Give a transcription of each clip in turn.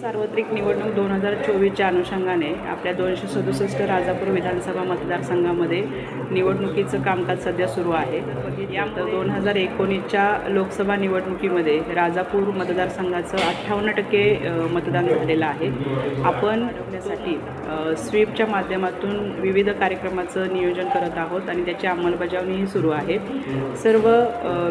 सार्वत्रिक निवडणूक दोन हजार चोवीसच्या अनुषंगाने आपल्या दोनशे सदुसष्ट राजापूर विधानसभा मतदारसंघामध्ये निवडणुकीचं कामकाज सध्या सुरू आहे. या दोन हजार एकोणीसच्या लोकसभा निवडणुकीमध्ये राजापूर मतदारसंघाचं अठ्ठावन्न टक्के मतदान झालेलं आहे. आपण आपल्यासाठी स्वीपच्या माध्यमातून विविध कार्यक्रमाचं नियोजन करत आहोत आणि त्याची अंमलबजावणीही सुरू आहे. सर्व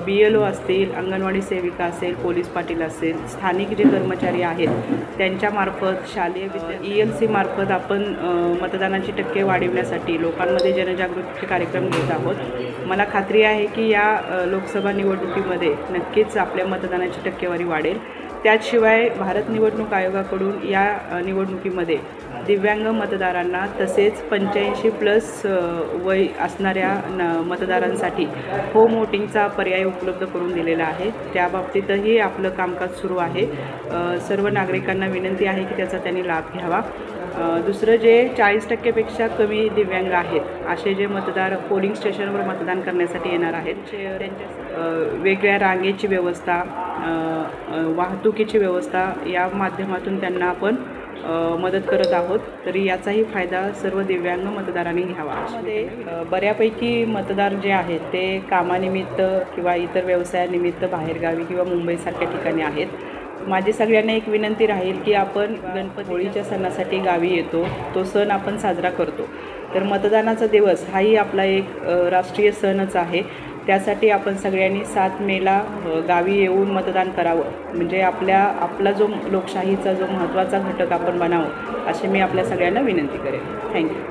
बी एल ओ असतील अंगणवाडी सेविका असेल पोलीस पाटील असेल स्थानिक जे कर्मचारी आहेत त्यांच्यामार्फत शालेय विद्या ई एल सी मार्फत आपण मतदानाची टक्के वाढविण्यासाठी लोकांमध्ये जनजागृतीचे कार्यक्रम घेत आहोत. मला खात्री आहे की या लोकसभा निवडणुकीमध्ये नक्कीच आपल्या मतदानाची टक्केवारी वाढेल. त्याशिवाय भारत निवडणूक आयोगाकडून या निवडणुकीमध्ये दिव्यांग मतदारांना तसेच पंच्याऐंशी प्लस वय असणाऱ्या न मतदारांसाठी होम वोटिंगचा पर्याय उपलब्ध करून दिलेला आहे. त्याबाबतीतही आपलं कामकाज सुरू आहे. सर्व नागरिकांना विनंती आहे की त्याचा त्यांनी लाभ घ्यावा. दुसरं जे चाळीस टक्केपेक्षा कमी दिव्यांग आहेत असे जे मतदार पोलिंग स्टेशनवर मतदान करण्यासाठी येणार आहेत त्यांच्या वेगळ्या रांगेची व्यवस्था वाहतूक वाहतुकीची व्यवस्था या माध्यमातून त्यांना आपण मदत करत आहोत. तरी याचाही फायदा सर्व दिव्यांग मतदारांनी घ्यावा. मध्ये बऱ्यापैकी मतदार जे आहेत ते कामानिमित्त किंवा इतर व्यवसायानिमित्त बाहेरगावी किंवा मुंबईसारख्या ठिकाणी आहेत. माझी सगळ्यांना एक विनंती राहील की आपण गणपती होळीच्या सणासाठी गावी येतो. तो सण आपण साजरा करतो. तर मतदानाचा दिवस हाही आपला एक राष्ट्रीय सणच आहे. त्यासाठी आपण सगळ्यांनी सात मेला गावी येऊन मतदान करावं. म्हणजे आपल्या आपला जो लोकशाहीचा जो महत्त्वाचा घटक आपण बनावं अशी मी आपल्या सगळ्यांना विनंती करेन. थँक्यू